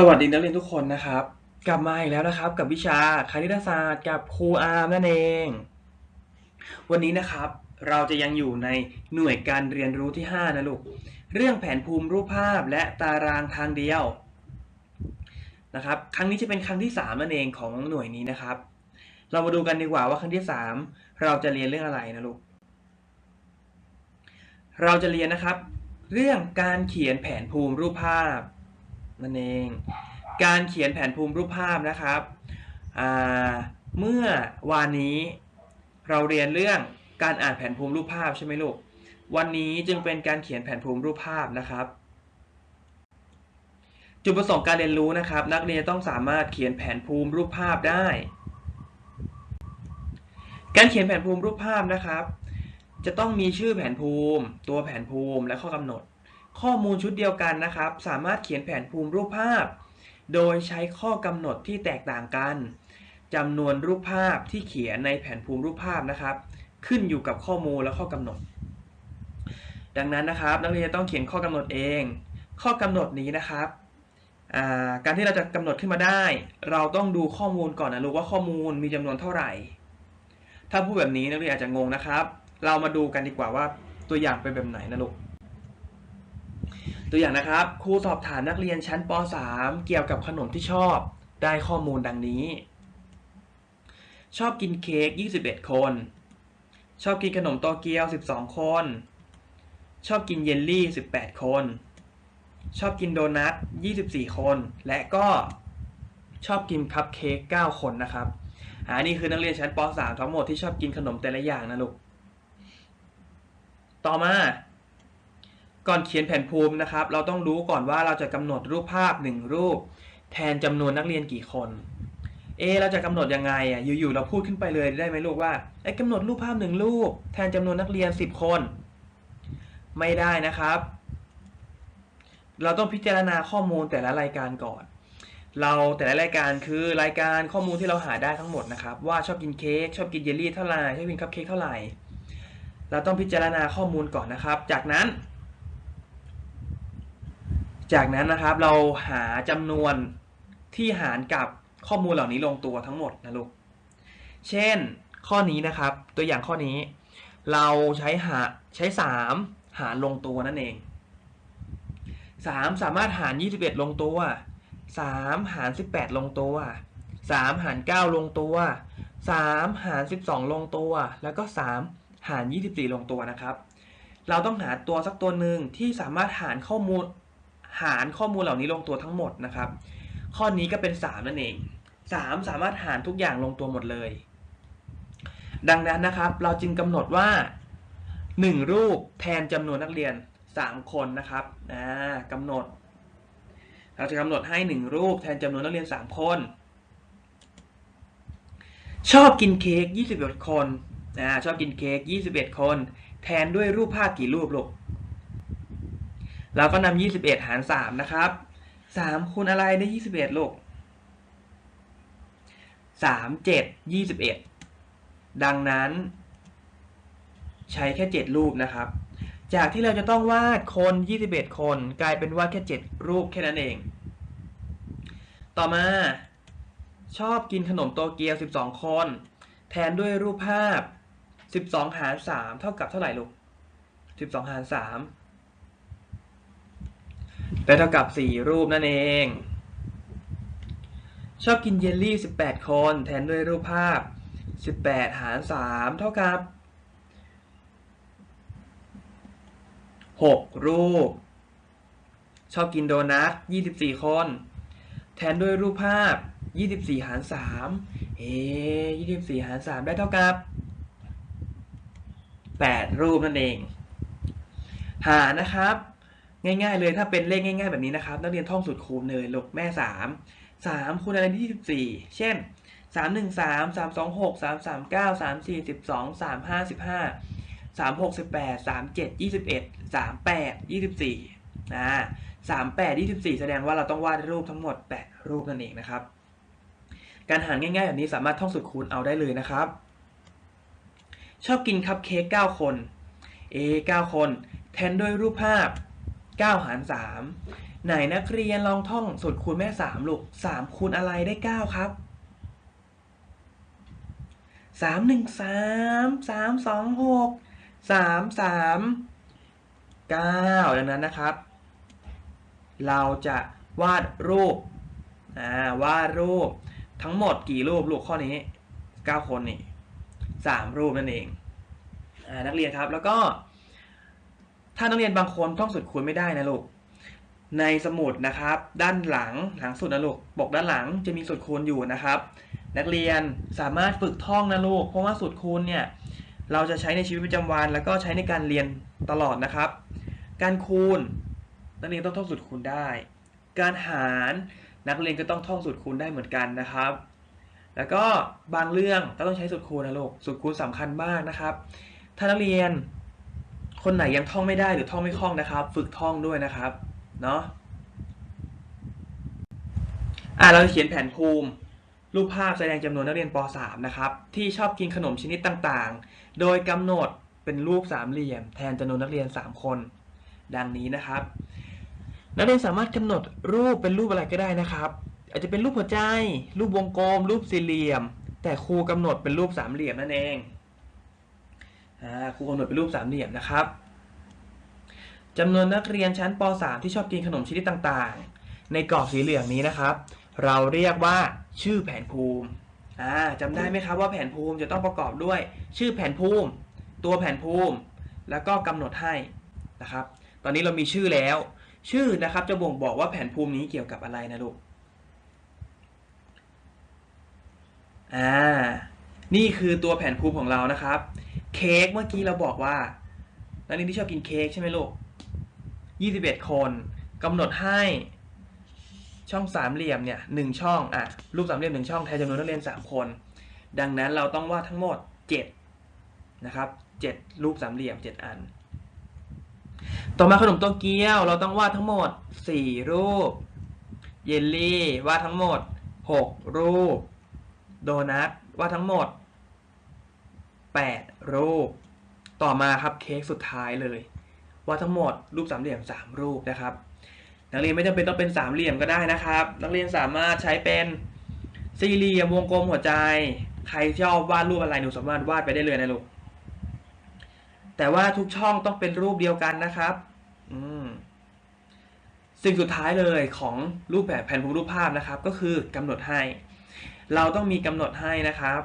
สวัสดีนักเรียนทุกคนนะครับ กลับมาอีกแล้วนะครับ กับวิชาคณิตศาสตร์กับครูอาร์มนั่นเอง วันนี้นะครับเราจะยังอยู่ในหน่วยการเรียนรู้ที่ 5 นะลูก เรื่องแผนภูมิรูปภาพและตารางทางเดียวนะครับครั้งนี้จะเป็นครั้งที่ 3 นั่นเองของหน่วยนี้นะครับ เรามาดูกันดีกว่าว่าครั้งที่ 3 เราจะเรียนเรื่องอะไรนะลูกเราจะเรียนนะครับ เรื่องการเขียนแผนภูมิรูปภาพ นั่นเอง การเขียนแผนภูมิรูปภาพนะครับเมื่อวานนี้เราเรียนเรื่องการอ่านแผนภูมิรูปภาพใช่ไหมลูก วันนี้จึงเป็นการเขียนแผนภูมิรูปภาพนะครับ จุดประสงค์การเรียนรู้นะครับ นักเรียนต้องสามารถเขียนแผนภูมิรูปภาพได้ การเขียนแผนภูมิรูปภาพนะครับ จะต้องมีชื่อแผนภูมิ ตัวแผนภูมิและข้อกำหนด ข้อมูลชุดเดียวกันนะครับ สามารถเขียนแผนภูมิรูปภาพ โดยใช้ข้อกำหนดที่แตกต่างกันจำนวนรูปภาพที่เขียนในแผนภูมิรูปภาพนะครับ ขึ้นอยู่กับข้อมูลและข้อกำหนด ดังนั้นนะครับ นักเรียนต้องเขียนข้อกำหนดเอง ข้อกำหนดนี้นะครับการที่เราจะกำหนดขึ้นมาได้ เราต้องดูข้อมูลก่อนนะรู้ว่าข้อมูลมีจำนวนเท่าไหร่ ถ้าพูดแบบนี้นักเรียนอาจจะงงนะครับ เรามาดูกันดีกว่าว่าตัวอย่างเป็นแบบไหนนะลูก ตัวอย่างนะครับ ครูสอบถามนักเรียนชั้นป .3 เกี่ยวกับขนมที่ชอบ ได้ข้อมูลดังนี้ ชอบกินเค้ก 21 คน ชอบกินขนมโตเกียว 12 คน ชอบกินเยลลี่ 18 คน ชอบกินโดนัท 24 คน และก็ชอบกินคัพเค้ก 9 คนนะครับอ่านี่คือนักเรียนชั้นป .3 ทั้งหมดที่ชอบกินขนมแต่ละอย่างนะลูก ต่อมา ก่อนเขียนแผนภูมินะครับ เราต้องรู้ก่อนว่าเราจะกำหนดรูปภาพหนึ่งรูป แทนจำนวนนักเรียนกี่คนเอเราจะกำหนดยังไงอะอยู่ๆเราพูดขึ้นไปเลยได้ไหมลูกว่าไอ้กำหนดรูปภาพหนึ่งรูป แทนจำนวนนักเรียน 10 คน ไม่ได้นะครับ เราต้องพิจารณาข้อมูลแต่ละรายการก่อน เราแต่ละรายการคือรายการข้อมูลที่เราหาได้ทั้งหมดนะครับ ว่าชอบกินเค้กชอบกินเยลลี่เท่าไหร่ชอบกินคัพเค้กเท่าไหร่ เราต้องพิจารณาข้อมูลก่อนนะครับ จากนั้น จากนั้นนะครับเราหาจำนวนที่หารกับข้อมูลเหล่านี้ลงตัวทั้งหมดนะลูก เช่นข้อนี้นะครับตัวอย่างข้อนี้ เราใช้หาใช้ 3 หารลงตัวนั่นเอง 3 สามารถหาร 21 ลงตัว 3 หาร 18 ลงตัว 3 หาร 9 ลงตัว 3 หาร 12 ลงตัว แล้วก็ 3 หาร 24 ลงตัวนะครับ เราต้องหาตัวสักตัวหนึ่งที่สามารถหารข้อมูล หารข้อมูลเหล่านี้ลงตัวทั้งหมดนะครับ ข้อนี้ก็เป็น 3 นั่นเอง 3 สามารถหารทุกอย่างลงตัวหมดเลย ดังนั้นนะครับ เราจึงกำหนดว่า 1 รูปแทนจำนวนนักเรียน 3 คนนะครับอ่ากำหนด เราจะกำหนดให้ 1 รูปแทนจำนวนนักเรียน 3 คน ชอบกินเค้ก21 คนอ่าชอบกินเค้ก21 คน แทนด้วยรูปภาพกี่รูปลูก เราก็นำ21หาร3นะครับ3คูณอะไรได้21ลูก3 7 21ดังนั้น ใช้แค่7รูปนะครับ จากที่เราจะต้องวาดคน21คนกลายเป็นวาดแค่7รูปแค่นั้นเอง ต่อมาชอบกินขนมโตเกียว 12 คน แทนด้วยรูปภาพ 12 หาร 3 เท่ากับเท่าไหร่ลูก 12 หาร 3 ได้เท่ากับ 4 รูปนั่นเอง ชอบกินเยลลี่ 18 คน แทนด้วยรูปภาพ 18 หาร 3 เท่ากับ 6 รูป ชอบกินโดนัท 24 คน แทนด้วยรูปภาพ 24 หาร 3 เอ๊24 หาร 3 ได้เท่ากับ 8 รูปนั่นเอง หานะครับ ง่ายๆเลยถ้าเป็นเลขง่าย ๆ แบบนี้นะครับนักเรียนท่องสูตรคูณเลยลูกแม่ 3 3คูณอะไรที่14เช่น 3 1 3 3 2 6 3 3 9 3 4 12 3 5 15 3 6 18 3 7 21 3 8 24นะ3 8 24 แสดงว่าเราต้องวาดรูปทั้งหมด 8 รูปนั่นเองนะครับ การหารง่ายๆแบบนี้สามารถท่องสูตรคูณเอาได้เลยนะครับ ชอบกินคัพเค้ก9คน A 9คน แทนด้วยรูปภาพ 9 หาร 3 ไหนนักเรียนลองท่องสูตรคูณแม่สามลูกสามคูณอะไรได้เก้าครับสามหนึ่งสามสามสองหกสามสามเก้าดังนั้นนะครับ เราจะวาดรูปอ่าวาดรูปทั้งหมดกี่รูปลูกข้อนี้เก้าคนนี่สามรูปนั่นเองอ่านักเรียนครับแล้วก็ ถ้านักเรียนบางคนท่องสูตรคูณไม่ได้นะลูก ในสมุดนะครับ ด้านหลังหลังสุดนะลูกปกด้านหลังจะมีสูตรคูณอยู่นะครับ นักเรียนสามารถฝึกท่องนะลูก เพราะว่าสูตรคูณเนี่ยเราจะใช้ในชีวิตประจำวัน แล้วก็ใช้ในการเรียนตลอดนะครับ การคูณ นักเรียนต้องท่องสูตรคูณได้ การหารนักเรียนก็ต้องท่องสูตรคูณได้เหมือนกันนะครับ แล้วก็บางเรื่องก็ต้องใช้สูตรคูณนะลูก สูตรคูณสำคัญมากนะครับ ถ้านักเรียน คนไหนยังท่องไม่ได้หรือท่องไม่คล่องนะครับ ฝึกท่องด้วยนะครับเนาะอ่าเราจะเขียนแผนภูมิ รูปภาพแสดงจำนวนนักเรียนป .3 นะครับที่ชอบกินขนมชนิดต่างๆ โดยกำหนดเป็นรูปสามเหลี่ยม แทนจำนวนนักเรียน 3 คน ดังนี้นะครับ นักเรียนสามารถกำหนดรูปเป็นรูปอะไรก็ได้นะครับ อาจจะเป็นรูปหัวใจ รูปวงกลม รูปสี่เหลี่ยม แต่ครูกำหนดเป็นรูปสามเหลี่ยมนั่นเอง ครูกำหนดเป็นรูปสามเหลี่ยมนะครับจำนวนนักเรียนชั้นป .3 ที่ชอบกินขนมชนิดต่างๆ ในกรอบสีเหลืองนี้นะครับ เราเรียกว่าชื่อแผนภูมิจำได้ไหมครับว่าแผนภูมิจะต้องประกอบด้วย ชื่อแผนภูมิ ตัวแผนภูมิ แล้วก็กำหนดให้นะครับ ตอนนี้เรามีชื่อแล้ว ชื่อนะครับจะบ่งบอกว่าแผนภูมินี้เกี่ยวกับอะไรนะลูกอ่านี่คือตัวแผนภูมิของเรานะครับ เค้กเมื่อกี้เราบอกว่า นักเรียนที่ชอบกินเค้กใช่ไหมลูก21คนกำหนดให้ช่องสามเหลี่ยมเนี่ยหนึ่งช่องอะรูปสามเหลี่ยมหนึ่งช่องแทนจำนวนนักเรียน3คน ดังนั้นเราต้องวาดทั้งหมด7นะครับ7รูปสามเหลี่ยม7อัน ต่อมาขนมโตเกียวเราต้องวาดทั้งหมด4รูป เยลลี่วาดทั้งหมด6รูป โดนัทวาดทั้งหมด 8 รูป ต่อมาครับเค้กสุดท้ายเลย ว่าทั้งหมดรูปสามเหลี่ยม 3 รูปนะครับ นักเรียนไม่จำเป็นต้องเป็นสามเหลี่ยมก็ได้นะครับ นักเรียนสามารถใช้เป็นสี่เหลี่ยมวงกลมหัวใจ ใครชอบวาดรูปอะไรหนูสามารถวาดไปได้เลยนะลูกแต่ว่าทุกช่องต้องเป็นรูปเดียวกันนะครับอืมสิ่งสุดท้ายเลยของรูปแบบแผนภูมิรูปภาพนะครับ ก็คือกำหนดให้ เราต้องมีกำหนดให้นะครับ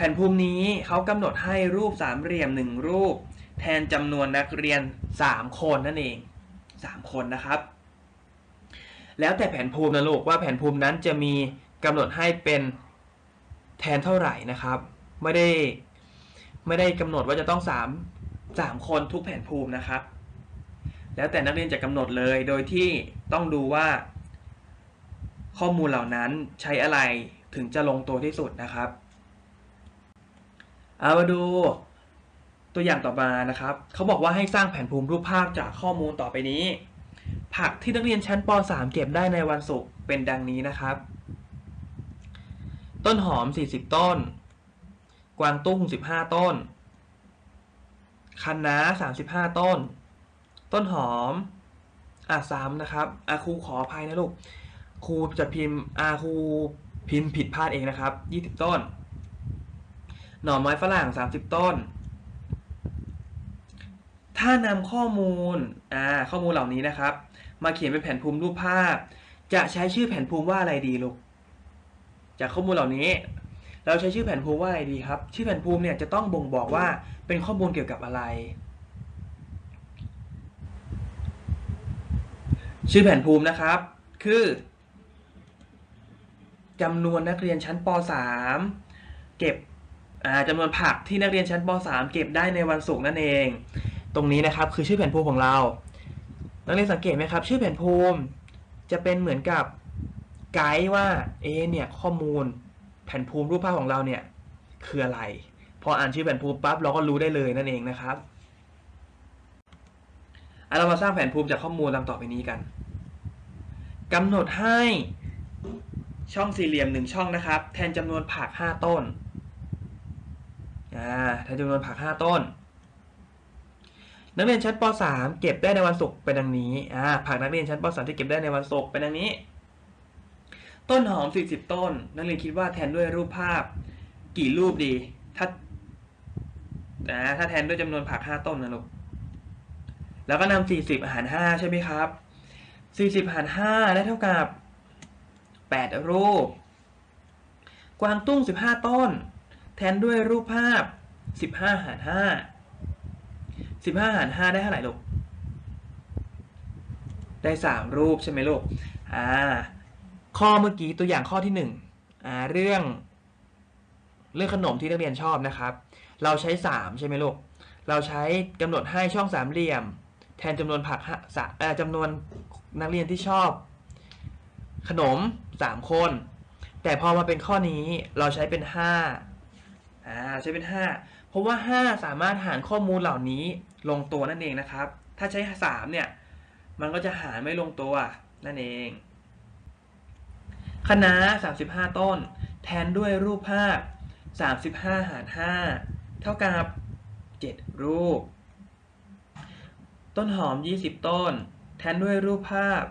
แผนภูมินี้เขากำหนดให้รูปสามเหลี่ยมหนึ่งรูป แทนจำนวนนักเรียน 3 คนนั่นเอง 3 คนนะครับ แล้วแต่แผนภูมินะลูกว่าแผนภูมินั้นจะมีกำหนดให้เป็นแทนเท่าไหร่นะครับ ไม่ได้ไม่ได้กำหนดว่าจะต้อง 3 3 คนทุกแผนภูมินะครับ แล้วแต่นักเรียนจะกำหนดเลยโดยที่ต้องดูว่า ข้อมูลเหล่านั้นใช้อะไรถึงจะลงตัวที่สุดนะครับ เอามาดูตัวอย่างต่อมานะครับ เขาบอกว่าให้สร้างแผนภูมิรูปภาพจากข้อมูลต่อไปนี้ ผักที่นักเรียนชั้นป .3 เก็บได้ในวันศุกร์เป็นดังนี้นะครับ ต้นหอม 40 ต้น กวางตุ้ง 15 ต้นคะน้า 35 ต้น ต้นหอมอะซ้ำนะครับอาครูขออภัยนะลูก ครูจะพิมพ์อาครูพิมพ์ผิดพลาดเองนะครับ 20 ต้น หน่อไม้ฝรั่ง 30 ต้น ถ้านำข้อมูลอ่าข้อมูลเหล่านี้นะครับ มาเขียนเป็นแผนภูมิรูปภาพ จะใช้ชื่อแผนภูมิว่าอะไรดีลูกจากข้อมูลเหล่านี้ เราใช้ชื่อแผนภูมิว่าอะไรดีครับ ชื่อแผนภูมิเนี่ยจะต้องบ่งบอกว่าเป็นข้อมูลเกี่ยวกับอะไร ชื่อแผนภูมินะครับ คือจำนวนนักเรียนชั้นป .3 เก็บ จำนวนผักที่นักเรียนชั้นป .3 เก็บได้ในวันศุกร์นั่นเอง ตรงนี้นะครับคือชื่อแผนภูมิของเรา นักเรียนสังเกตไหมครับ ชื่อแผนภูมิจะเป็นเหมือนกับไกด์ว่าเอเนี่ยข้อมูลแผนภูมิรูปภาพของเราเนี่ยคืออะไร พออ่านชื่อแผนภูมิปั๊บเราก็รู้ได้เลยนั่นเองนะครับอะเรามาสร้างแผนภูมิจากข้อมูลดังต่อไปนี้กันกำหนดให้ช่องสี่เหลี่ยมหนึ่งช่องนะครับ แทนจำนวนผักห้าต้น อ่าแทนจำนวนผักห้าต้น นักเรียนชั้นป .3 เก็บได้ในวันศุกร์เป็นดังนี้อ่าผักนักเรียนชั้นป .3 ที่เก็บได้ในวันศุกร์เป็นดังนี้ ต้นหอม 40 ต้น นักเรียนคิดว่าแทนด้วยรูปภาพกี่รูปดี ถ้าถ้าแทนด้วยจำนวนผัก 5 ต้นนะลูก แล้วก็นำ40หาร5ใช่ไหมครับ 40หาร5ได้เท่ากับ 8 รูป กวางตุ้ง 15 ต้น แทนด้วยรูปภาพ 15 หาร 5 15 หาร 5 ได้เท่าไหร่ลูก ได้ 3 รูปใช่ไหมลูก อ่า ข้อเมื่อกี้ตัวอย่างข้อที่ 1 อ่า เรื่อง เรื่องขนมที่นักเรียนชอบนะครับ เราใช้ 3 ใช่ไหมลูก เราใช้กำหนดให้ช่องสามเหลี่ยม แทนจำนวนผักห้าสะจำนวนนักเรียนที่ชอบ ขนม 3 คน แต่พอมาเป็นข้อนี้เราใช้เป็น 5 อ่าใช้เป็น 5 เพราะว่า 5 สามารถหารข้อมูลเหล่านี้ลงตัวนั่นเองนะครับ ถ้าใช้ 3 เนี่ย มันก็จะหารไม่ลงตัวนั่นเองคณะ35 ต้น แทนด้วยรูปภาพ 35 หาร 5 เท่ากับ 7 รูป ต้นหอม 20 ต้น แทนด้วยรูปภาพ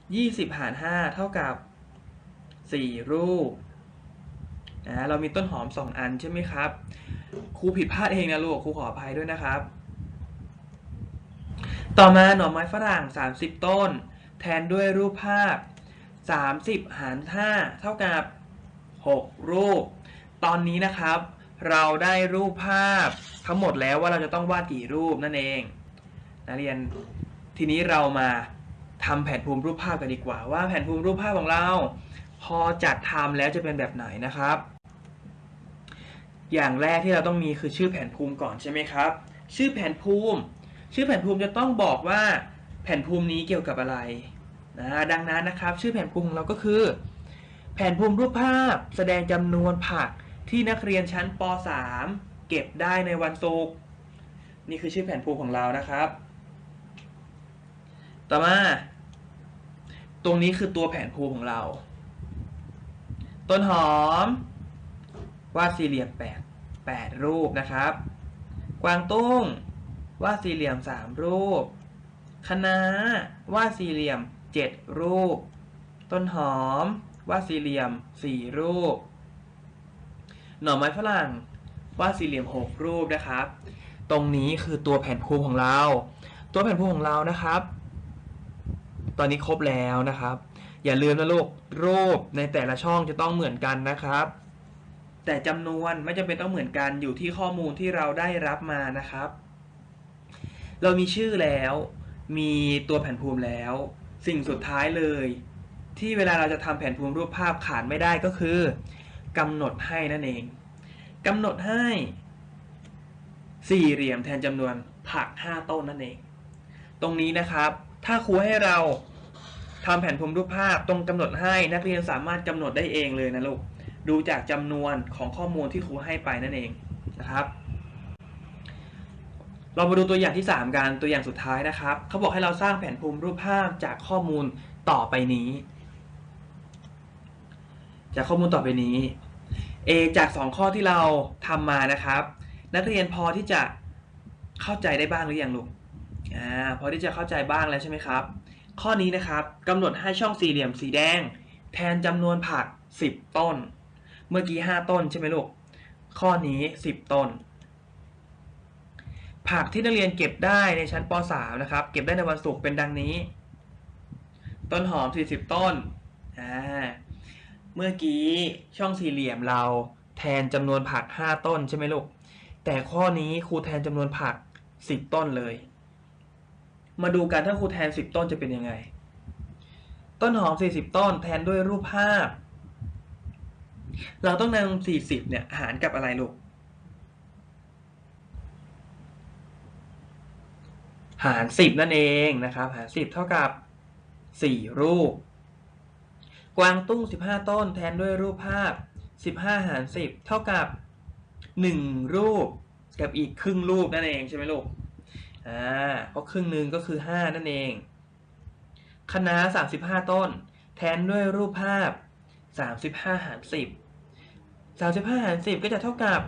20 หาร 5 เท่ากับ 4 รูป อ่าเรามีต้นหอม 2 อันใช่ไหมครับ ครูผิดพลาดเองนะลูกครูขออภัยด้วยนะครับ ต่อมาหน่อไม้ฝรั่ง 30 ต้น แทนด้วยรูปภาพ 30 หาร 5 เท่ากับ 6 รูป ตอนนี้นะครับ เราได้รูปภาพทั้งหมดแล้วว่าเราจะต้องวาดกี่รูปนั่นเองนักเรียนทีนี้เรามาทำแผนภูมิรูปภาพกันดีกว่า ว่าแผนภูมิรูปภาพของเรา พอจัดทำแล้วจะเป็นแบบไหนนะครับ อย่างแรกที่เราต้องมีคือชื่อแผนภูมิก่อนใช่ไหมครับ ชื่อแผนภูมิ ชื่อแผนภูมิจะต้องบอกว่าแผนภูมินี้เกี่ยวกับอะไรนะดังนั้นนะครับ ชื่อแผนภูมิของเราก็คือ แผนภูมิรูปภาพ แสดงจำนวนผักที่นักเรียนชั้นป .3 เก็บได้ในวันศุกร์นี่คือชื่อแผนภูมิของเรานะครับ ต่อมา ตรงนี้คือตัวแผนภูมิของเรา ต้นหอม วาดสี่เหลี่ยมแปดแปดรูปนะครับ กวางตุ้ง วาดสี่เหลี่ยมสามรูปคะน้าวาดสี่เหลี่ยมเจ็ดรูป ต้นหอม วาดสี่เหลี่ยมสี่รูป หน่อไม้ฝรั่ง วาดสี่เหลี่ยมหกรูปนะครับ ตรงนี้คือตัวแผนภูมิของเรา ตัวแผนภูมิของเรานะครับ ตอนนี้ครบแล้วนะครับ อย่าลืมนะลูกรูปในแต่ละช่องจะต้องเหมือนกันนะครับ แต่จำนวนไม่จำเป็นต้องเหมือนกันอยู่ที่ข้อมูลที่เราได้รับมานะครับ เรามีชื่อแล้ว มีตัวแผนภูมิแล้ว สิ่งสุดท้ายเลย ที่เวลาเราจะทำแผนภูมิรูปภาพขาดไม่ได้ก็คือกำหนดให้นั่นเองกำหนดให้สี่เหลี่ยมแทนจำนวนผัก 5 ต้นนั่นเอง ตรงนี้นะครับ ถ้าครูให้เรา ทำแผนภูมิรูปภาพตรงกำหนดให้นักเรียนสามารถกำหนดได้เองเลยนะลูก ดูจากจำนวนของข้อมูลที่ครูให้ไปนั่นเองนะครับ เรามาดูตัวอย่างที่ 3กันตัวอย่างสุดท้ายนะครับ เขาบอกให้เราสร้างแผนภูมิรูปภาพจากข้อมูลต่อไปนี้ จากข้อมูลต่อไปนี้ A จาก 2 ข้อที่เราทำมานะครับ นักเรียนพอที่จะเข้าใจได้บ้างหรือยังลูกอ่าพอที่จะเข้าใจบ้างแล้วใช่ไหมครับ ข้อนี้นะครับกำหนดให้ช่องสี่เหลี่ยมสีแดง แทนจำนวนผัก 10 ต้น เมื่อกี้ 5 ต้นใช่ไหมลูก ข้อนี้ 10 ต้น ผักที่นักเรียนเก็บได้ในชั้นป .3 นะครับ เก็บได้ในวันศุกร์เป็นดังนี้ ต้นหอม 40 ต้นอ่าเมื่อกี้ช่องสี่เหลี่ยมเราแทนจำนวนผัก 5 ต้นใช่ไหมลูก แต่ข้อนี้ครูแทนจำนวนผัก 10 ต้นเลย มาดูกันถ้าครูแทน 10 ต้นจะเป็นยังไง ต้นหอม 40 ต้นแทนด้วยรูปภาพ เราต้องนำ40 เนี่ยหารกับอะไรลูก หาร 10 นั่นเองนะครับ หาร 10 เท่ากับ 4 รูป กวางตุ้ง 15 ต้นแทนด้วยรูปภาพ 15 หาร 10 เท่ากับ 1 รูปกับอีกครึ่งรูปนั่นเองใช่ไหมลูก อ่าเพราะครึ่งหนึ่งก็คือ 5 นั่นเองคณะ35 ต้น แทนด้วยรูปภาพ 35 หาร 10 35 หาร 10 ก็จะเท่ากับ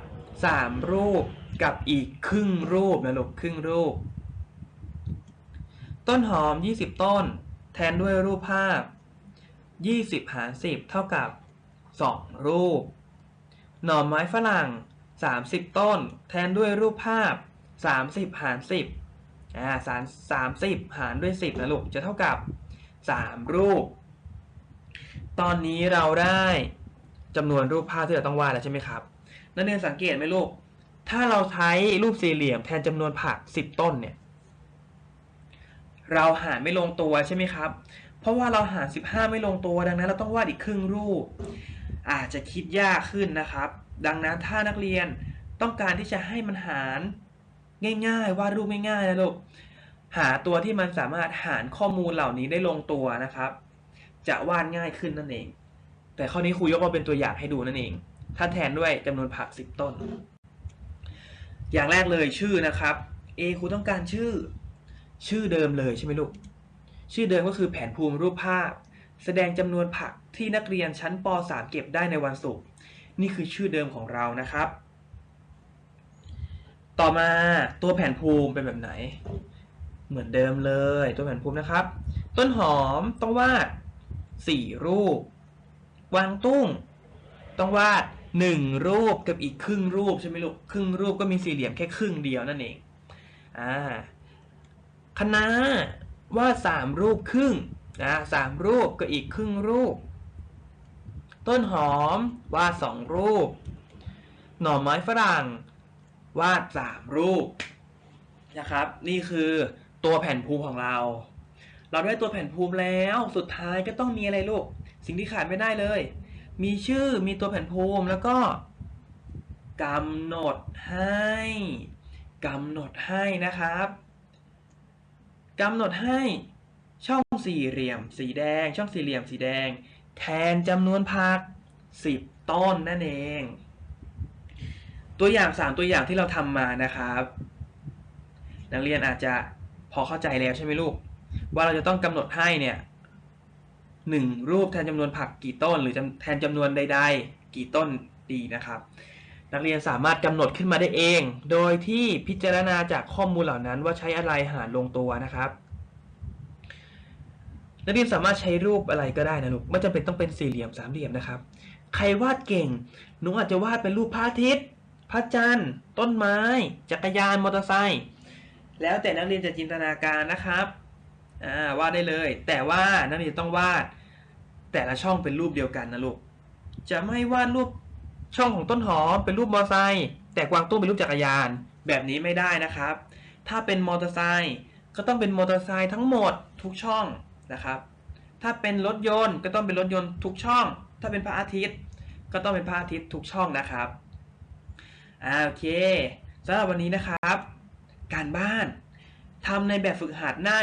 3 รูปกับอีกครึ่งรูปนะลูกครึ่งรูป ต้นหอม 20 ต้น แทนด้วยรูปภาพ 20 หาร 10 เท่ากับ 2 รูป หน่อไม้ฝรั่ง 30 ต้น แทนด้วยรูปภาพ 30 หาร 10 อ่าสามสามสิบหารด้วย10นะลูกจะเท่ากับ3รูป ตอนนี้เราได้จำนวนรูปภาพที่เราต้องวาดแล้วใช่ไหมครับนักเรียนสังเกตไหมลูก ถ้าเราใช้รูปสี่เหลี่ยมแทนจำนวนผัก10ต้นเนี่ย เราหารไม่ลงตัวใช่ไหมครับ เพราะว่าเราหาร15ไม่ลงตัวดังนั้น เราต้องวาดอีกครึ่งรูป อาจจะคิดยากขึ้นนะครับ ดังนั้นถ้านักเรียนต้องการที่จะให้มันหาร ง่ายๆวาดรูปง่ายๆนะลูกหาตัวที่มันสามารถหารข้อมูลเหล่านี้ได้ลงตัวนะครับ จะวาดง่ายขึ้นนั่นเอง แต่ข้อนี้ครูยกมาเป็นตัวอย่างให้ดูนั่นเอง ถ้าแทนด้วยจำนวนผัก 10 ต้น อย่างแรกเลยชื่อนะครับ A ครูต้องการชื่อ ชื่อเดิมเลยใช่ไหมลูก ชื่อเดิมก็คือแผนภูมิรูปภาพ แสดงจำนวนผักที่นักเรียนชั้นป .3 เก็บได้ในวันศุกร์นี่คือชื่อเดิมของเรานะครับ ต่อมาตัวแผนภูมิเป็นแบบไหน เหมือนเดิมเลยตัวแผนภูมินะครับ ต้นหอมต้องวาด 4 รูป วางตุ้ง ต้องวาด 1 รูปกับอีกครึ่งรูปใช่ไหมลูกครึ่งรูปก็มีสี่เหลี่ยมแค่ครึ่งเดียวนั่นเองอ่าคณะวาดสามรูปครึ่งนะสามรูปก็อีกครึ่งรูป ต้นหอมวาดสองรูป หน่อไม้ฝรั่ง วาดสามรูปนะครับ นี่คือตัวแผ่นภูมิของเรา เราได้ตัวแผ่นภูมิแล้วสุดท้ายก็ต้องมีอะไรลูก สิ่งที่ขาดไม่ได้เลย มีชื่อมีตัวแผ่นภูมิแล้วก็กำหนดให้กำหนดให้นะครับกำหนดให้ช่องสี่เหลี่ยม สีแดง ช่องสี่เหลี่ยมสีแดง แทนจำนวนผัก 10 ต้นนั่นเอง ตัวอย่าง 3 ตัวอย่างที่เราทำมานะครับ นักเรียนอาจจะพอเข้าใจแล้วใช่ไหมลูก ว่าเราจะต้องกำหนดให้เนี่ยหนึ่งรูปแทนจำนวนผักกี่ต้น หรือแทนจำนวนใด ๆ กี่ต้นดีนะครับ นักเรียนสามารถกำหนดขึ้นมาได้เอง โดยที่พิจารณาจากข้อมูลเหล่านั้นว่าใช้อะไรหารลงตัวนะครับนักเรียนสามารถใช้รูปอะไรก็ได้นะลูกไม่จำเป็นต้องเป็นสี่เหลี่ยมสามเหลี่ยมนะครับ ใครวาดเก่งหนูอาจจะวาดเป็นรูปพระอาทิตย์ พระจันทร์ ต้นไม้ จักรยานมอเตอร์ไซค์แล้วแต่นักเรียนจะจินตนาการนะครับอ่าวาดได้เลย แต่ว่านักเรียนต้องวาด แต่ละช่องเป็นรูปเดียวกันนะลูกจะไม่วาดรูปช่องของต้นหอมเป็นรูปมอเตอร์ไซค์แต่กวางตุ้งเป็นรูปจักรยานแบบนี้ไม่ได้นะครับ ถ้าเป็นมอเตอร์ไซค์ก็ต้องเป็นมอเตอร์ไซค์ทั้งหมดทุกช่องนะครับ ถ้าเป็นรถยนต์ก็ต้องเป็นรถยนต์ทุกช่อง ถ้าเป็นพระอาทิตย์ ก็ต้องเป็นพระอาทิตย์ทุกช่องนะครับ อ่าโอเคสำหรับวันนี้นะครับ การบ้านทำในแบบฝึกหัดหน้า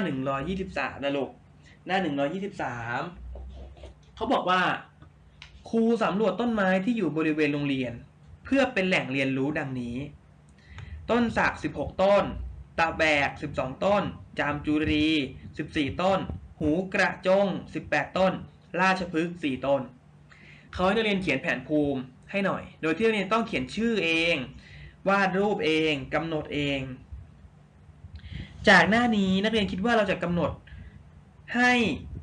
123 นะลูก หน้า 123 เขาบอกว่าครูสำรวจต้นไม้ที่อยู่บริเวณโรงเรียน เพื่อเป็นแหล่งเรียนรู้ดังนี้ ต้นสัก 16 ต้น ตาแบก 12 ต้น จามจุรี 14 ต้น หูกระจง 18 ต้น ราชพฤกษ์ 4 ต้น เขาให้นักเรียนเขียนแผนภูมิ ให้หน่อย โดยที่นักเรียนต้องเขียนชื่อเอง วาดรูปเองกำหนดเอง จากหน้านี้นักเรียนคิดว่าเราจะกำหนดให้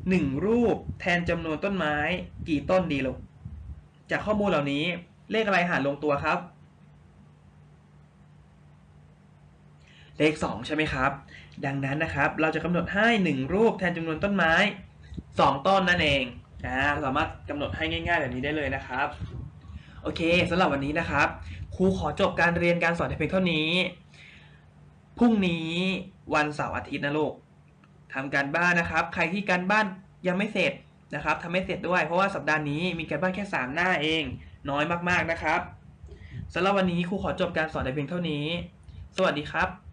หนึ่งรูปแทนจำนวนต้นไม้กี่ต้นดีลูกจากข้อมูลเหล่านี้เลขอะไรหารลงตัวครับ เลข 2 ใช่ไหมครับ ดังนั้นนะครับ เราจะกำหนดให้ 1 รูปแทนจำนวนต้นไม้ 2 ต้นนั่นเองอ่าสามารถกำหนดให้ง่าย ๆ แบบนี้ได้เลยนะครับ โอเคสำหรับวันนี้นะครับครูขอจบการเรียนการสอนเพียงเท่านี้พรุ่งนี้วันเสาร์อาทิตย์นะลูกทำการบ้านนะครับ ใครที่การบ้านยังไม่เสร็จนะครับทำไม่เสร็จด้วย เพราะว่าสัปดาห์นี้มีการบ้านแค่ 3 หน้าเอง น้อยมากๆนะครับสำหรับวันนี้ครูขอจบการสอนแต่เพียงเท่านี้ สวัสดีครับ